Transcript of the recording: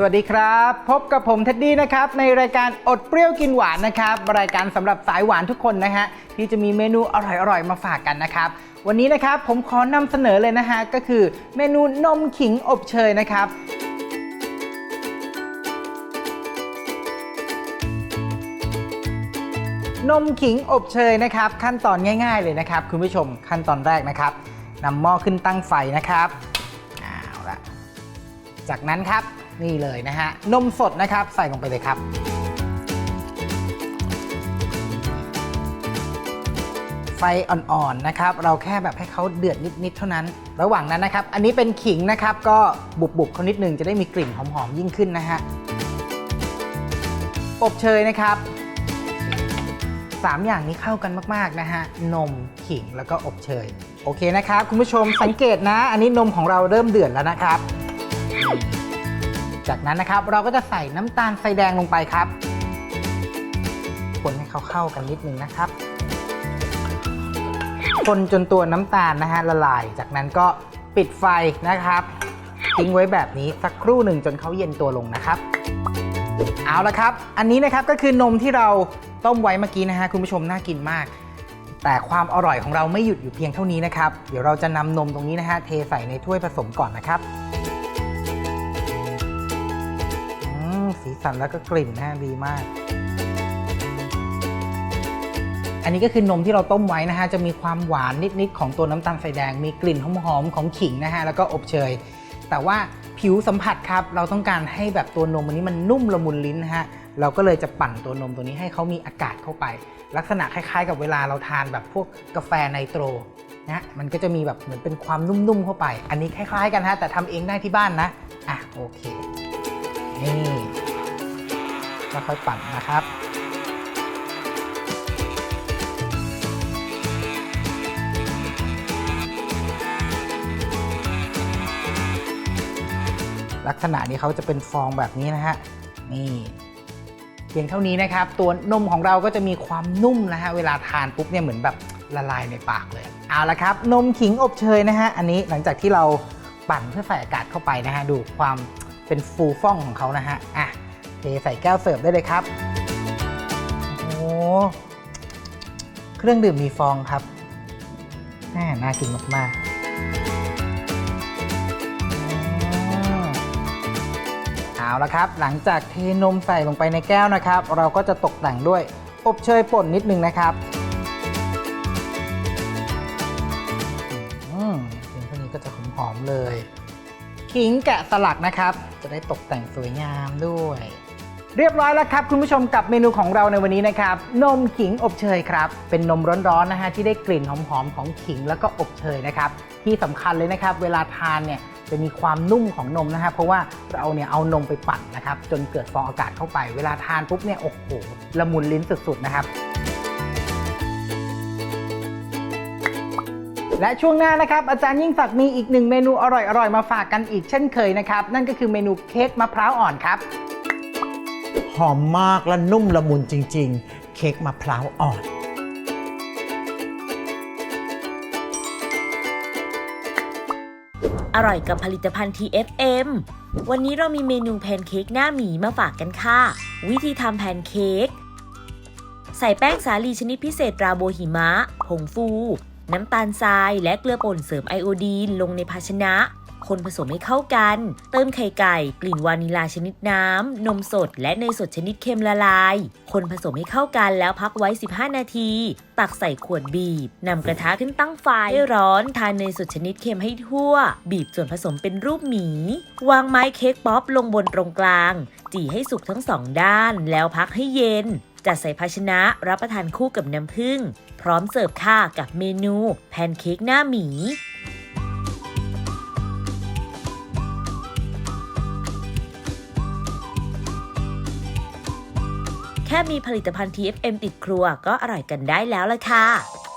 สวัสดีครับ พบกับผมเท็ดดี้นะครับ ในรายการอดเปรี้ยวกินหวานนะครับ รายการสำหรับสายหวานทุกคนนะฮะที่จะมีเมนูอร่อยๆมาฝากกันนะครับวันนี้นะครับผมขอนำเสนอเลยนะฮะก็คือเมนูนมขิงอบเชยนะครับนมขิงอบเชยนะครับ ขั้นตอนง่ายๆเลยนะครับ คุณผู้ชมขั้นตอนแรกนะครับนำหม้อขึ้นตั้งไฟนะครับเอาละจากนั้นครับ นี่เลยนะฮะ นมสดนะครับ ใส่ลงไปเลยครับ ไฟอ่อนๆนะครับ เราแค่แบบให้เขาเดือดนิด ๆ เท่านั้น ระหว่างนั้นนะครับ อันนี้เป็นขิงนะครับ ก็บุบๆเขานิดนึงจะได้มีกลิ่นหอม ๆ ยิ่งขึ้นนะฮะ อบเชยนะครับสามอย่างนี้เข้ากันมาก ๆ นะฮะ นม ขิง แล้วก็อบเชย โอเคนะครับ คุณผู้ชมสังเกตนะ อันนี้นมของเราเริ่มเดือดแล้วนะครับ จากนั้นนะครับเราก็จะใส่น้ำตาลใส่แดงลงไปครับ คนให้เขาเข้ากันนิดนึงนะครับ คนจนตัวน้ำตาลนะฮะละลาย จากนั้นก็ปิดไฟนะครับ ทิ้งไว้แบบนี้สักครู่หนึ่งจนเขาเย็นตัวลงนะครับ เอาละครับ อันนี้นะครับก็คือนมที่เราต้มไว้เมื่อกี้นะฮะคุณผู้ชมน่ากินมากแต่ความอร่อยของเราไม่หยุดอยู่เพียงเท่านี้นะครับ เดี๋ยวเราจะนำนมตรงนี้นะฮะเทใส่ในถ้วยผสมก่อนนะครับ สันแล้วก็กลิ่นนะดีมาก อันนี้ก็คือนมที่เราต้มไว้นะฮะจะมีความหวานนิดๆของตัวน้ำตาลใส่แดง มีกลิ่นหอมๆของขิงนะฮะแล้วก็อบเชย แต่ว่าผิวสัมผัสครับ เราต้องการให้แบบตัวนมอันนี้มันนุ่มละมุนลิ้นนะฮะเราก็เลยจะปั่นตัวนมตัวนี้ให้เขามีอากาศเข้าไป ลักษณะคล้ายๆ กับเวลาเราทานแบบพวกกาแฟไนโตรนะฮะมันก็จะมีแบบเหมือนเป็นความนุ่มๆเข้าไป อันนี้คล้ายๆกันฮะแต่ทำเองได้ที่บ้านนะอะโอเคนี่ แล้วค่อยปั่นนะครับลักษณะนี้เขาจะเป็นฟองแบบนี้นะฮะนี่เพียงเท่านี้นะครับ ตัวนมของเราก็จะมีความนุ่มนะฮะเวลาทานปุ๊บเนี่ยเหมือนแบบละลายในปากเลย เอาละครับ นมขิงอบเชยนะฮะอันนี้หลังจากที่เราปั่นเพื่อใส่อากาศเข้าไปนะฮะดูความเป็นฟูฟ่องของเขานะฮะอะ เทใส่แก้วเสิร์ฟได้เลยครับ โอ้เครื่องดื่มมีฟองครับแม่น่ากินมากๆเอาละครับ หลังจากเทนมใส่ลงไปในแก้วนะครับ เราก็จะตกแต่งด้วยอบเชยป่นนิดนึงนะครับอืมเพียงเท่านี้ก็จะหอมๆเลย ขิงแกะสลักนะครับ จะได้ตกแต่งสวยงามด้วย เรียบร้อยแล้วครับ คุณผู้ชมกับเมนูของเราในวันนี้นะครับ นมขิงอบเชยครับ เป็นนมร้อนๆนะฮะที่ได้กลิ่นหอมๆของขิงแล้วก็อบเชยนะครับ ที่สำคัญเลยนะครับ เวลาทานเนี่ยจะมีความนุ่มของนมนะฮะเพราะว่าเราเนี่ยเอานมไปปั่นนะครับ จนเกิดฟองอากาศเข้าไป เวลาทานปุ๊บเนี่ยโอ้โหละมุนลิ้นสุดๆนะครับและช่วงหน้านะครับ อาจารย์ยิ่งศักดิ์มีอีกหนึ่งเมนูอร่อยๆมาฝากกันอีกเช่นเคยนะครับ นั่นก็คือเมนูเค้กมะพร้าวอ่อนครับ หอมมากและนุ่มละมุนจริง ๆ เค้กมะพร้าวอ่อนอร่อยกับผลิตภัณฑ์ TFM วันนี้เรามีเมนูแพนเค้กหน้าหมีมาฝากกันค่ะ วิธีทำแพนเค้ก ใส่แป้งสาลีชนิดพิเศษราโบหิมะ ผงฟู น้ำตาลทราย และเกลือป่นเสริมไอโอดีนลงในภาชนะ คนผสมให้เข้ากัน เติมไข่ไก่ กลิ่นวานิลาชนิดน้ำ นมสดและเนยสดชนิดเค็มละลาย คนผสมให้เข้ากันแล้วพักไว้ 15 นาที ตักใส่ขวดบีบนำกระทะขึ้นตั้งไฟให้ร้อน ทานเนยสดชนิดเค็มให้ทั่ว บีบส่วนผสมเป็นรูปหมี วางไม้เค้กป๊อปลงบนตรงกลาง จี่ให้สุกทั้งสองด้าน แล้วพักให้เย็นจัดใส่ภาชนะรับประทานคู่กับน้ำผึ้ง พร้อมเสิร์ฟค่ะกับเมนู แพนเค้กหน้าหมี แค่มีผลิตภัณฑ์ TFM ติดครัวก็อร่อยกันได้แล้วล่ะค่ะ